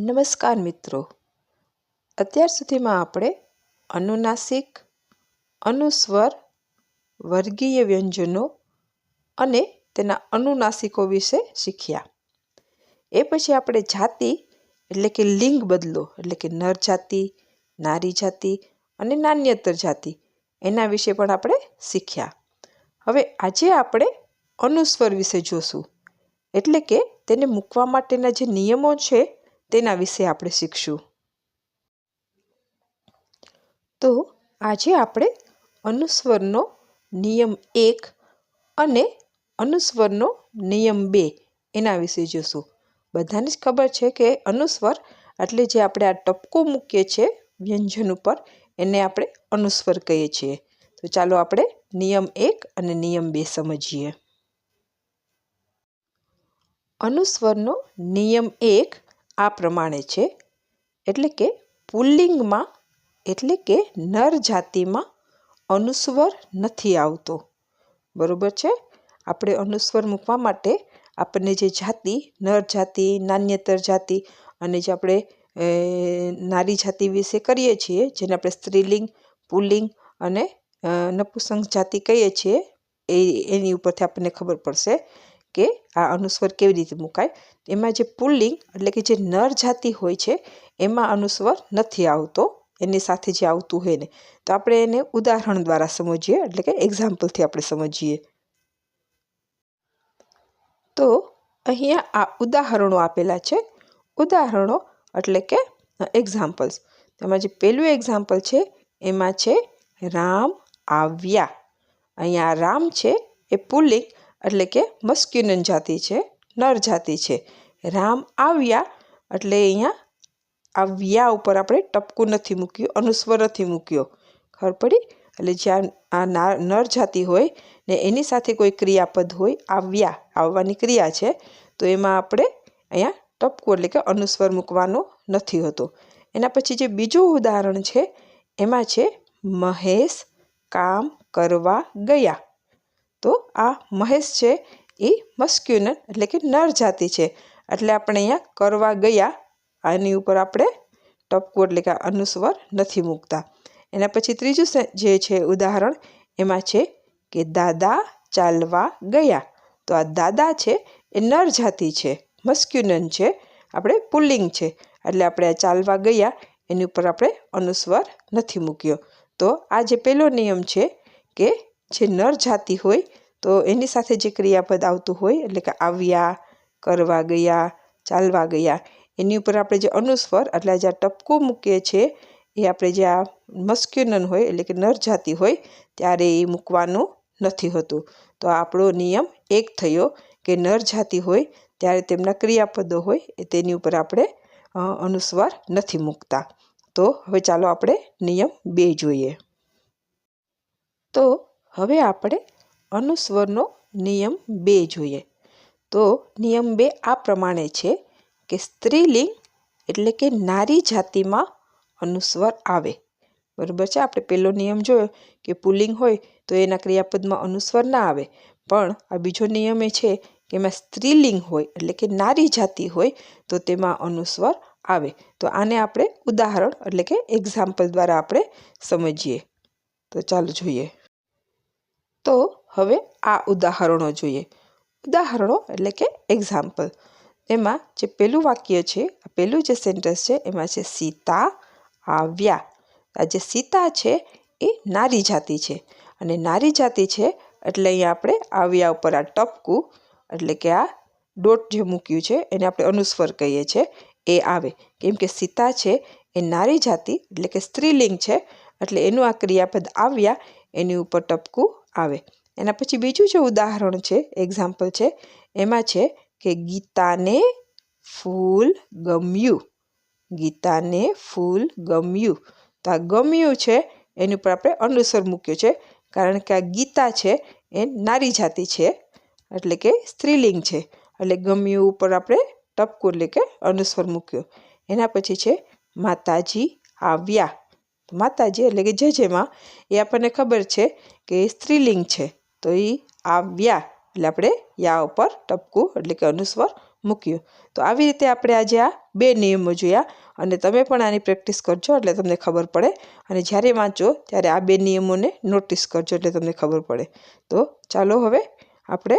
નમસ્કાર મિત્રો. અત્યાર સુધીમાં આપણે અનુનાસિક, અનુસ્વર, વર્ગીય વ્યંજનો અને તેના અનુનાસિકો વિશે શીખ્યા. એ પછી આપણે જાતિ, એટલે કે લિંગ બદલો, એટલે કે નર જાતિ, નારી જાતિ અને નાન્યતર જાતિ, એના વિશે પણ આપણે શીખ્યા. હવે આજે આપણે અનુસ્વર વિશે જોશું. એટલે કે તેને મૂકવા માટેના જે નિયમો છે તેના વિશે આપણે શીખશું. તો આજે આપણે અનુસ્વરનો નિયમ એક અને અનુસ્વરનો નિયમ બે એના વિશે જોશું. બધાને જ ખબર છે કે અનુસ્વર એટલે જે આપણે આ ટપકો મૂકીએ છીએ વ્યંજન ઉપર, એને આપણે અનુસ્વર કહીએ છીએ. તો ચાલો આપણે નિયમ એક અને નિયમ બે સમજીએ. અનુસ્વરનો નિયમ એક આ પ્રમાણે છે. એટલે કે પુલ્લિંગમાં, એટલે કે નર જાતિમાં અનુસ્વર નથી આવતો. બરોબર છે? આપણે અનુસ્વર મૂકવા માટે આપણને જે જાતિ, નર જાતિ, નાન્યતર જાતિ અને જે આપણે નારી જાતિ વિશે કરીએ છીએ, જેને આપણે સ્ત્રીલિંગ, પુલ્લિંગ અને નપુસંગ જાતિ કહીએ છીએ, એ, એની ઉપરથી આપણને ખબર પડશે. કે આ અનુસ્વર કેવી રીતે મુકાય? એમાં જે પુલ્લિંગ એટલે કે જે નર જાતિ હોય છે, એમાં અનુસ્વર નથી આવતો, એની સાથે જે આવતું હોય ને. તો આપણે એને ઉદાહરણ દ્વારા સમજીએ, એટલે કે એક્ઝામ્પલથી આપણે સમજીએ. તો અહીંયા આ ઉદાહરણો આપેલા છે. ઉદાહરણો એટલે કે એક્ઝામ્પલ્સ તેમાં જે પહેલું એક્ઝામ્પલ છે, એમાં છે, રામ આવ્યા. અહીંયા રામ છે, એ પુલ્લિંગ એટલે કે મસ્ક્યુનન જાતિ છે, નર જાતિ છે. રામ આવ્યા એટલે અહીંયા આવ્યા ઉપર આપણે ટપકું નથી મૂક્યું, અનુસ્વર નથી મૂક્યો. ખબર પડી? એટલે જ્યાં આ નર જાતિ હોય ને એની સાથે કોઈ ક્રિયાપદ હોય, આવ્યા, આવવાની ક્રિયા છે, તો એમાં આપણે અહીંયા ટપકું એટલે કે અનુસ્વર મૂકવાનો નથી હોતો. એના પછી જે બીજું ઉદાહરણ છે, એમાં છે, મહેશ કામ કરવા ગયા. તો આ મહેશ છે એ મસ્ક્યુનન એટલે કે નર જાતિ છે. એટલે આપણે અહીંયા કરવા ગયા, આની ઉપર આપણે ટપકું એટલે કે અનુસ્વર નથી મૂકતા. એના પછી ત્રીજું જે છે ઉદાહરણ, એમાં છે કે દાદા ચાલવા ગયા. તો આ દાદા છે, એ નર જાતિ છે મસ્ક્યુનન છે, આપણે પુલ્લિંગ છે. એટલે આપણે આ ચાલવા ગયા, એની ઉપર આપણે અનુસ્વર નથી મૂક્યો. તો આ જે પહેલો નિયમ છે કે જે નર જાતિ હોય, તો એની સાથે જે ક્રિયાપદ આવતું હોય, એટલે કે આવ્યા, કરવા ગયા, ચાલવા ગયા, એની ઉપર આપણે જે અનુસ્વર, એટલે જે ટપકું મૂકીએ છીએ, એ આપણે જે આ મસ્ક્યુનન હોય, એટલે કે નર જાતિ હોય, ત્યારે એ મૂકવાનું નથી હોતું. તો આપણો નિયમ એક થયો કે નર જાતિ હોય, ત્યારે તેમના ક્રિયાપદો હોય, એ તેની ઉપર આપણે અનુસ્વાર નથી મૂકતા. તો હવે ચાલો આપણે નિયમ બે જોઈએ. તો હવે આપણે અનુસ્વરનો નિયમ બે જોઈએ. તો નિયમ બે આ પ્રમાણે છે કે સ્ત્રીલિંગ એટલે કે નારી જાતિમાં અનુસ્વર આવે. બરાબર છે? આપણે પહેલો નિયમ જોયો કે પુલિંગ હોય તો એના ક્રિયાપદમાં અનુસ્વર ના આવે. પણ આ બીજો નિયમ એ છે કે એમાં સ્ત્રીલિંગ હોય એટલે કે નારી જાતિ હોય તો તેમાં અનુસ્વર આવે. તો આને આપણે ઉદાહરણ એટલે કે એક્ઝામ્પલ દ્વારા આપણે સમજીએ. તો ચાલો જોઈએ. તો હવે આ ઉદાહરણો જોઈએ. ઉદાહરણો એટલે કે એક્ઝામ્પલ એમાં જે પહેલું વાક્ય છે પહેલું જે સેન્ટેન્સ છે, એમાં છે સીતા આવ્યા. આ જે સીતા છે, એ નારી જાતિ છે. અને નારી જાતિ છે એટલે અહીંયા આપણે આવ્યા ઉપર આ ટપકું, એટલે કે આ ડોટ જે મૂક્યું છે, એને આપણે અનુસ્વર કહીએ છીએ, એ આવે. કેમ કે સીતા છે, એ નારી જાતિ, એટલે કે સ્ત્રીલિંગ છે, એટલે એનું આ ક્રિયાપદ આવ્યા, એની ઉપર ટપકું આવે. એના પછી બીજું જે ઉદાહરણ છે એક્ઝામ્પલ છે, એમાં છે કે ગીતાને ફૂલ ગમ્યું. ગીતાને ફૂલ ગમ્યું. તો આ ગમ્યું છે, એની ઉપર આપણે અનુસર મૂક્યો છે, કારણ કે આ ગીતા છે, એ નારી જાતિ છે, એટલે કે સ્ત્રીલિંગ છે. એટલે ગમ્યું ઉપર આપણે ટપકું એટલે કે અનુસ્વર મૂક્યો. એના પછી છે, માતાજી આવ્યા. માતાજી એટલે કે જે જેમાં એ આપણને ખબર છે કે સ્ત્રીલિંગ છે. તો એ આવ્યા એટલે આપણે યા ઉપર ટપકું એટલે કે અનુસ્વર મૂક્યું. તો આવી રીતે આપણે આજે આ બે નિયમો જોયા અને તમે પણ આની પ્રેક્ટિસ કરજો એટલે તમને ખબર પડે. અને જ્યારે વાંચો ત્યારે આ બે નિયમોને નોટિસ કરજો એટલે તમને ખબર પડે. તો ચાલો હવે આપણે